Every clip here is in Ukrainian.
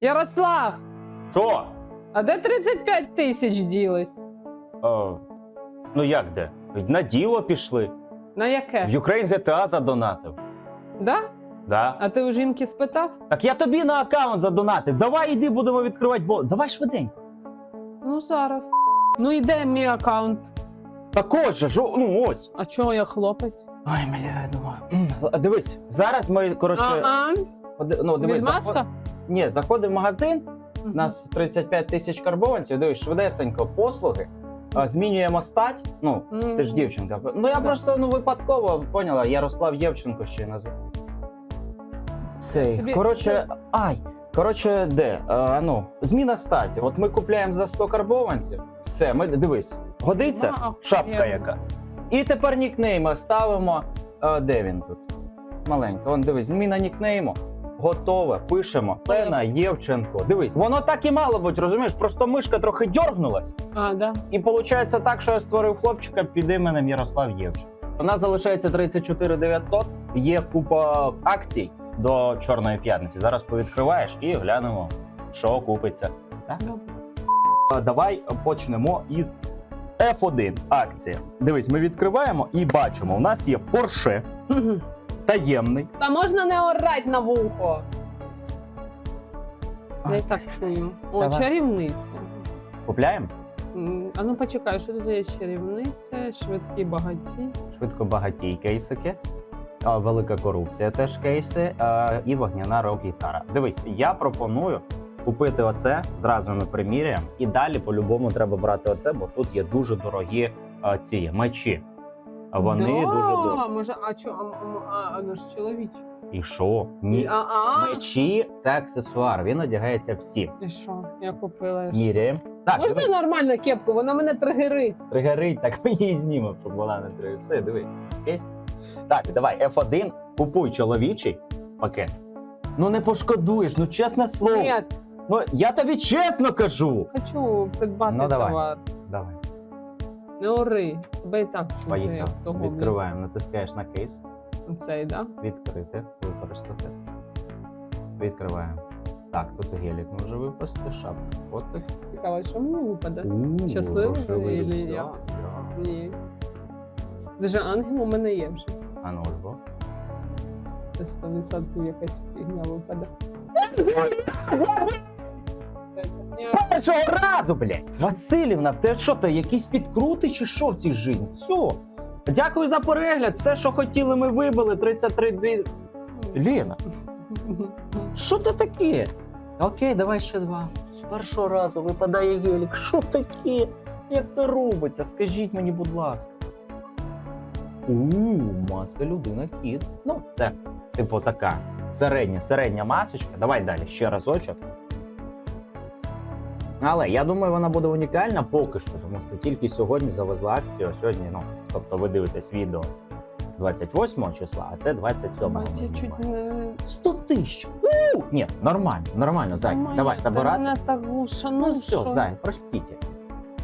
Ярослав, Що? а де 35 тисяч ділись? Е, ну як де? На діло пішли. На яке? В? Ukraine GTA задонатив. Да? Да. А ти у жінки спитав? Так я тобі на аккаунт задонатив. Давай іди, будемо відкривати бо. Давай швиденько. Ну зараз. Ну і де мій аккаунт? Також же ж, ну ось. А чого я хлопець? Ой, бля, я думаю. м, Дивись, зараз ми, коротше, поди- ну, дивись, відмазка? Ні, заходимо в магазин, у нас 35 тисяч карбованців, дивись, швидесенько послуги, змінюємо стать. Ну, ти ж дівчинка. Ну я просто ну, випадково поняла, Ярослав Євченко ще й назву. Цей. Коротше, ай. Коротше, де? А, ну, зміна статі. От ми купляємо за 100 карбованців. Все, ми дивись, годиться шапка яка. І тепер нікнейми ставимо. А, де він тут? Маленько. Вон дивись, зміна нікнейму. Готове, пишемо. Лена Євченко. Дивись, воно так і мало бути, розумієш? Просто мишка трохи дьоргнулась. А, да. І виходить так, що я створив хлопчика під іменем Ярослав Євченко. У нас залишається 34 900. Є купа акцій до Чорної п'ятниці. Зараз повідкриваєш і глянемо, що купиться. Так? А, Давай почнемо із F1 акція. Дивись, ми відкриваємо і бачимо, у нас є Porsche. Таємний. Та можна не орать на вухо. Я і так чую. О, Давай. чарівниця. Купляємо М, А ну почекай, що тут є чарівниця, швидкі багаті. швидко багаті кейсики. а, Велика корупція теж кейси а, і вогняна рок-гітара. Дивись, я пропоную купити оце, зразу ми приміряємо, і далі по-любому треба брати оце, бо тут є дуже дорогі а, ці мечі. А Вони да, дуже дорогі. Може, а чо, а, а, а, ну ж чоловічі. І що? Ні. А, а, Мечі це аксесуар, він одягається всім. І що? Я купила. Міряємо. Так, Можна дивись, нормально кепку, вона мене тригерить. тригерить, так ми її знімемо, щоб вона не тригерить. Все, диви. Є? Так, давай, F1, купуй чоловічий пакет. Ну не пошкодуєш, ну чесне слово. Ні, Ну я тобі чесно кажу. хочу придбати Ну, давай. товар. Давай, Не ори. Тебе і так чути, поїхали. як того. Відкриваємо, натискаєш на кейс, Цей, да? відкрити, використати. Відкриваємо. Так, тут гелік може випасти, шапка, фотик. Цікаво, що мені випаде? У, Щасливий грошовий или рюкзак, я? да. Ні. Даже ангел у мене є вже. А ну ж бо. Це 100% якась фігня випаде. З першого разу, блядь! Васильівна, ти що то якісь підкрути чи що в цій житті? Все. Дякую за перегляд. Все, що хотіли, ми вибили. 33 дві. Лена, що це таке? Окей, давай ще два. З першого разу випадає гелік. Що таке? Як це робиться? Скажіть мені, будь ласка. У, маска людина кіт. Ну, це, типу, така середня, середня масочка. Давай далі, ще разочок. Але я думаю, вона буде унікальна поки що, тому що тільки сьогодні завезла акцію. а Сьогодні, ну, тобто ви дивитесь відео 28 числа, а це 27 Бать, я чуть не... 100 тисяч. У! Ні, нормально, нормально, Зай. Нормально, Давай, ти забирати. мене так глушанув, Ну все, що... Зай, простіть.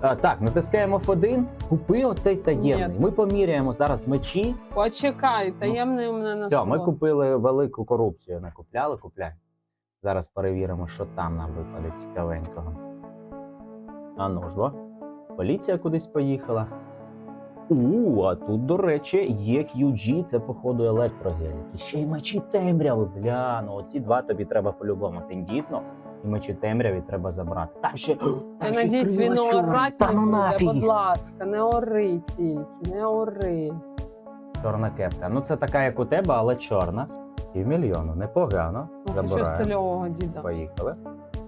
А, так, натискаємо F1, купи оцей таємний. Ні. Ми поміряємо зараз мечі. Почекай, таємний у мене на Все, ми купили велику корупцію. Не купляли, купляй. Зараз перевіримо, що там нам випаде цікавенького. А ну ж бо. Поліція кудись поїхала. У, а тут, до речі, є QG, це, походу, електрогелік. І ще й мечі темряви. Бля, ну оці два тобі треба по-любому. Тендітно і мечі темряві треба забрати. Там ще. Ще надіюсь, він орать не ну буде, будь ласка, не ори тільки, не ори. Чорна кепка. Ну це така, як у тебе, але чорна. Півмільйону. Непогано. Що Забираємо. стильового діда. Поїхали.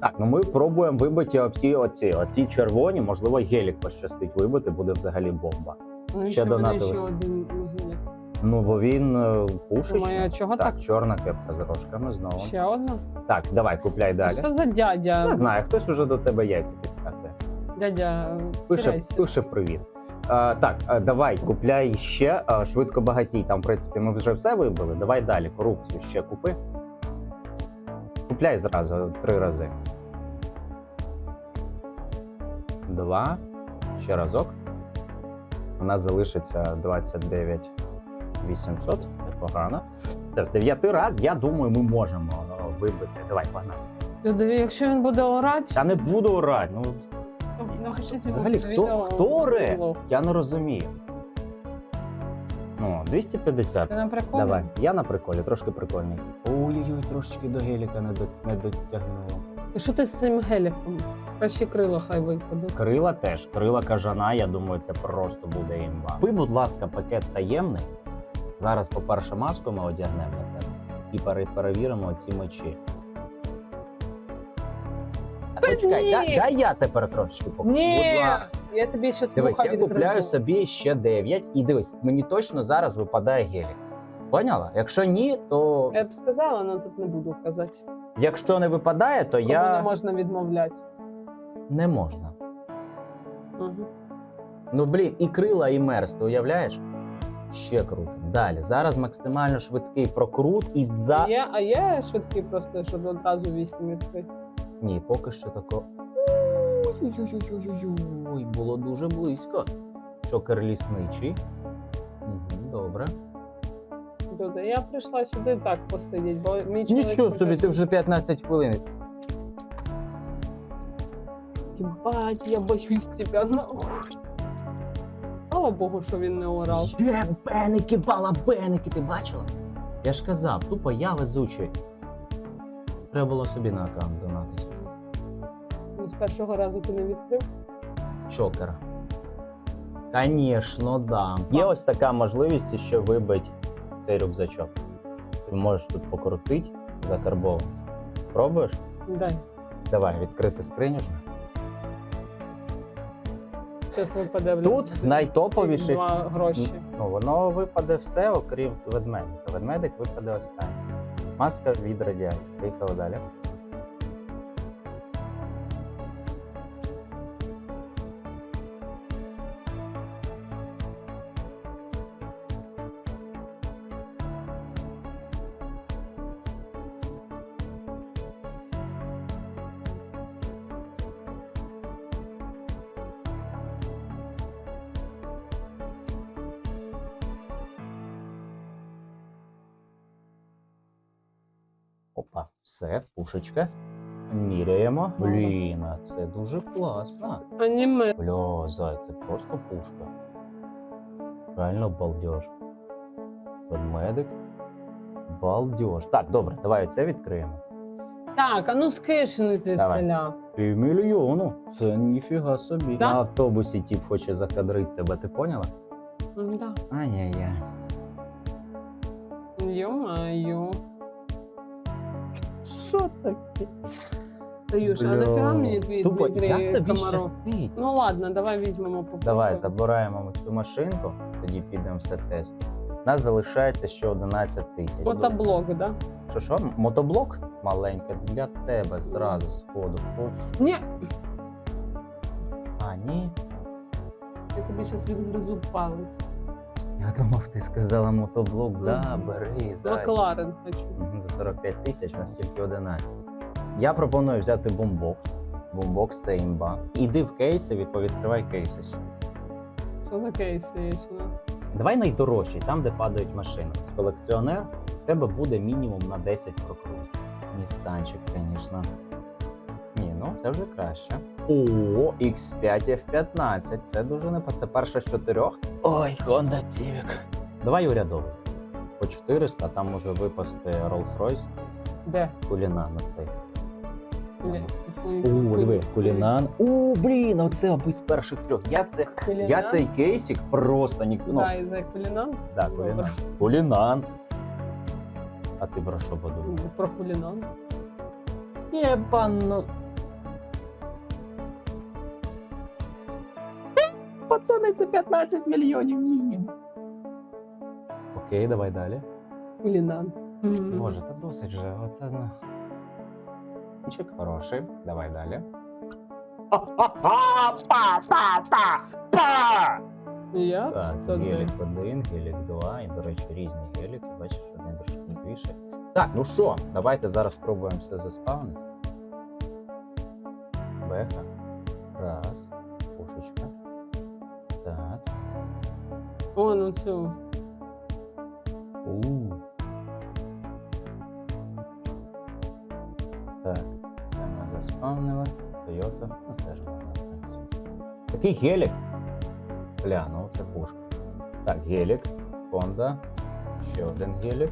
Так, ну ми пробуємо вибити всі оці, оці червоні, можливо, гелік пощастить вибити, буде взагалі бомба. Ну, ще ще донатили. ще один гілік. Ну, бо він е, пушить. Думаю, чого так, так? чорна кепка з рожками знову. Ще одна? Так, давай, купляй А далі. що за дядя? Не знаю, хтось уже до тебе яйця підкатує. Дядя, Пише, пише привіт. А, так, давай, купляй ще швидко багатій. Там, в принципі, ми вже все вибили. Давай далі. Корупцію ще купи. Купляй зразу три рази. Два. Ще разок. У нас залишиться 29 800. Непогано. З дев'яти раз, я думаю, ми можемо е, вибити. Давай, погнали. Якщо він буде орати, Та не буду орати. Ну, напишіть Взагалі, хто, хто оре? Я не розумію. Ну, 250. Ти на прикол? Давай, я на приколі, трошки прикольний. Ой-ой-ой, трошечки до геліка не, до, не дотягнуло. І що ти з цим геліком? Краще крила хай випадуть. Крила теж, крила кажана, я думаю, це просто буде імба. Купи, будь ласка, пакет таємний. Зараз, по-перше, маску ми одягнемо на тебе і перевіримо ці мечі. Почекай, дай, дай я тепер трошечки покажу. Ні, Будь ласка. я тобі щас Дивись, я купляю собі ще 9 і дивись, мені точно зараз випадає гелік. Поняла? Якщо ні, то Я б сказала, але тут не буду казати. якщо не випадає, то Кому я не можна відмовляти. не можна. Угу. Ну блін, і крила, і мерз, ти уявляєш? Ще круто. Далі. Зараз максимально швидкий прокрут і бза. Є, а є швидкі просто, щоб одразу вісім відкрити. Ні, поки що тако. Ой, було дуже близько. Чокер лісничий. Угу, добре. Люди, я прийшла сюди так посидіти, бо мій чоловік Нічого собі, ти вже 15 хвилин. Ебать, я боюсь тебе. нахуй. Слава Богу, що він не орав. Є беники, балабеники, ти бачила? Я ж казав, тупо я везучий. Треба було собі на аккаунт першого разу ти не відкрив. Чокера. Звісно, да. Є ось така можливість, що вибить цей рюкзачок. Ти можеш тут покрутити закарбованці. Пробуєш? Дай. Давай, відкрити скриню. Зараз випаде блін, Тут найтоповіший. два гроші. Ну, воно випаде все, окрім ведмедика. Ведмедик випаде останній. Маска від радіації. Поїхали далі. Опа, все, пушечка. Міряємо. Блін, а це дуже класно. Аніме. Бля, зай, це просто пушка. Реально балдеж. Ведмедик. Балдеж. Так, добре, давай це відкриємо. Так, а ну скишни ти Давай. Півмільйону. Це ніфіга собі. Да? На автобусі тіп хоче закадрити тебе, ти поняла? Да. Ай-яй-яй. Йо-майо. Що таке? Даюш, а нафіга мені твій Тупо, Дмитрій як тобі Комаров? щастить? Ну ладно, давай візьмемо по Давай забираємо цю машинку, тоді підемо все тестити. У нас залишається ще 11 тисяч. Фотоблок, да? Що що? Мотоблок маленький для тебе зразу сходу. О, Ні, А, ні. я тобі зараз відгризу палець. Я думав, ти сказала мотоблок, да, бери. Макларен хочу. За 45 тисяч, у нас тільки 11. Я пропоную взяти бомбокс. Бомбокс це імба. Іди в кейси, відповідкривай кейси. Що за кейси є у нас? Давай найдорожчий, там, де падають машини. З колекціонер в тебе буде мінімум на 10 прокрутів. Нісанчик, звісно. Ну це вже краще. О, X5 F15. Це дуже не Це перша з чотирьох. Ой, Honda Civic. Давай урядовий. По 400 там може випасти Rolls-Royce Де? Куліна на цей. Кулі- О, диви, кулінан. О, блін, оце аби з перших трьох. Я це. Кулінан? Я цей кейсик просто ні. Ну, Зай, зай кулінан? Да, Добре. кулінан. Кулінан. А ти про що подумав? Про кулінан. Єбано. Пацани, це 15 мільйонів мінімум. Окей, давай далі. Кулінан. Мгм. Боже, та досить вже. Оце зна. Хороший. Давай далі. Па-па-па-па-па! Я? Так, Сто гелік 1, гелік 2, і, до речі, різні геліки, бачиш, один трошки більше. Так, ну що, давайте зараз спробуємо все заспавнити. Беха. О, ну цю. У. Так, заспавнили. Toyota, ну теж гарно, в принципі. Такий гелік. Бля, ну це пушка. Так, гелік, Honda, ще один гелік.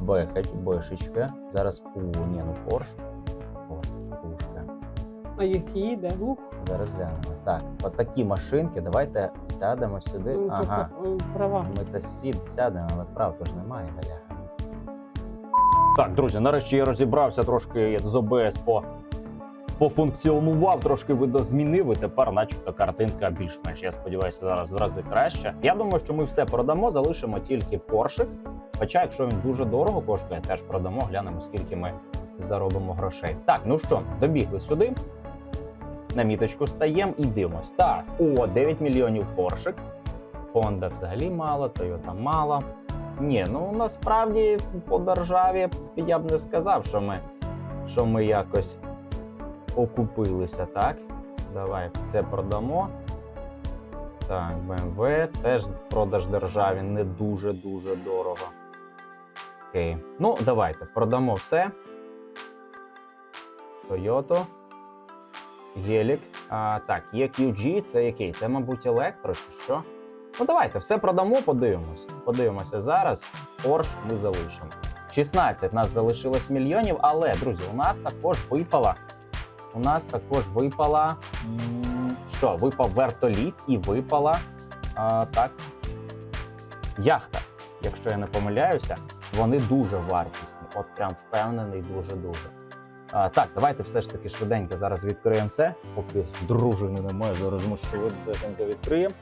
Бехать, бешечка. Зараз у ні, ну Порш. А які йде? Ух, Зараз глянемо. Так, от такі машинки. Давайте сядемо сюди. ну, Ага. е, права. Ми то сід сядемо, але прав то ж немає, бля. Так, друзі, нарешті я розібрався трошки з ОБС по. Пофункціонував, трошки видозмінив, і тепер, начебто, картинка більш-менш. Я сподіваюся, зараз в рази краще. Я думаю, що ми все продамо, залишимо тільки поршик. Хоча, якщо він дуже дорого коштує, теж продамо, глянемо, скільки ми заробимо грошей. Так, ну що, добігли сюди. На міточку стаємо і дивимось. Так, о, 9 мільйонів поршик. Honda взагалі мало, Toyota мало. Ні, ну насправді по державі я б не сказав, що ми, що ми якось окупилися, так? Давай це продамо. Так, BMW теж продаж державі не дуже-дуже дорого. Окей. Ну, давайте продамо все. Toyota. Гелік. А, так, є QG, це який? Це, мабуть, електро чи що? Ну, давайте все продамо, подивимось. Подивимося зараз. Порш ми залишимо. 16 нас залишилось мільйонів, але, друзі, у нас також випала. У нас також випала. Що? Випав вертоліт і випала. А, так. Яхта. Якщо я не помиляюся, вони дуже вартісні. От прям впевнений, дуже-дуже. А, так, давайте все ж таки швиденько зараз відкриємо це. Поки дружини немає, зараз ми швиденько відкриємо.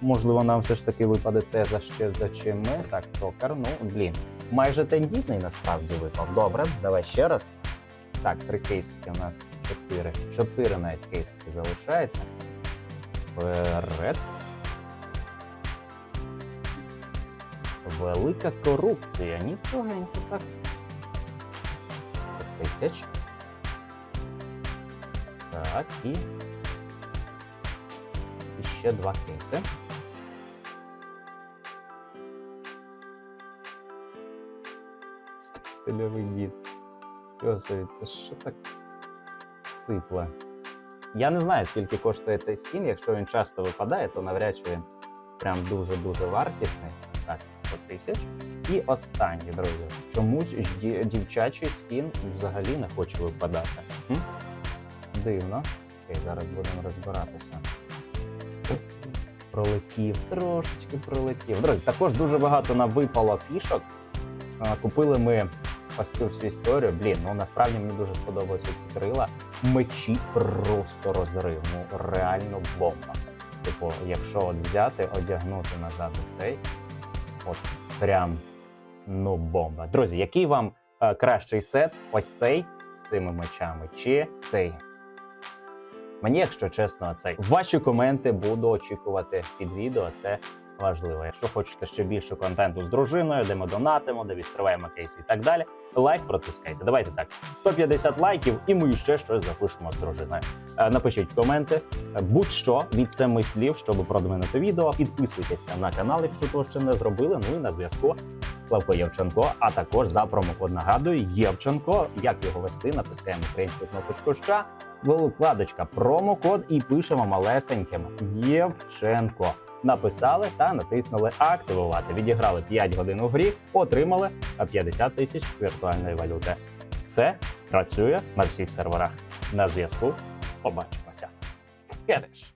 Можливо, нам все ж таки випаде теза ще за чим ми. Так, токар, ну блін. Майже тендітний насправді випав. Добре, давай ще раз. Так, три кейсики у нас чотири. Чотири навіть кейсики залишається. Вперед. Велика корупція. Нічогенько так. 100 тисяч. Так, і. Ще два кейси. Ст- Стильовий дід. Що собі, це що так сипле? Я не знаю, скільки коштує цей скін. Якщо він часто випадає, то навряд чи він прям дуже-дуже вартісний. Так, 100 тисяч. І останній, друзі. Чомусь дівчачий скін взагалі не хоче випадати. М? Дивно. Окей, зараз будемо розбиратися. Пролетів, трошечки пролетів. Друзі, також дуже багато нам випало фішок. Купили ми ось цю всю історію. Блін, ну насправді мені дуже сподобалися ці крила. Мечі просто розрив. Ну реально бомба. Типу, якщо от взяти, одягнути назад цей, от прям ну бомба. Друзі, який вам е, кращий сет? Ось цей з цими мечами, чи цей? Мені, якщо чесно, цей. Ваші коменти буду очікувати під відео. Це важливо. Якщо хочете ще більше контенту з дружиною, де ми донатимо, де відкриваємо кейси і так далі. Лайк протискайте. Давайте так. 150 лайків, і ми ще щось запишемо з дружиною. Е, Напишіть коменти, е, будь-що від семи слів, щоб продвинути відео. Підписуйтеся на канал, якщо того ще не зробили. Ну і на зв'язку Славко Євченко, а також за промокод нагадую Євченко. Як його вести? Натискаємо українську кнопочку «Ща», вкладочка промокод і пишемо малесеньким Євченко. Написали та натиснули активувати. Відіграли 5 годин у грі, отримали 50 тисяч віртуальної валюти. Все працює на всіх серверах. На зв'язку. Побачимося. Кедеш.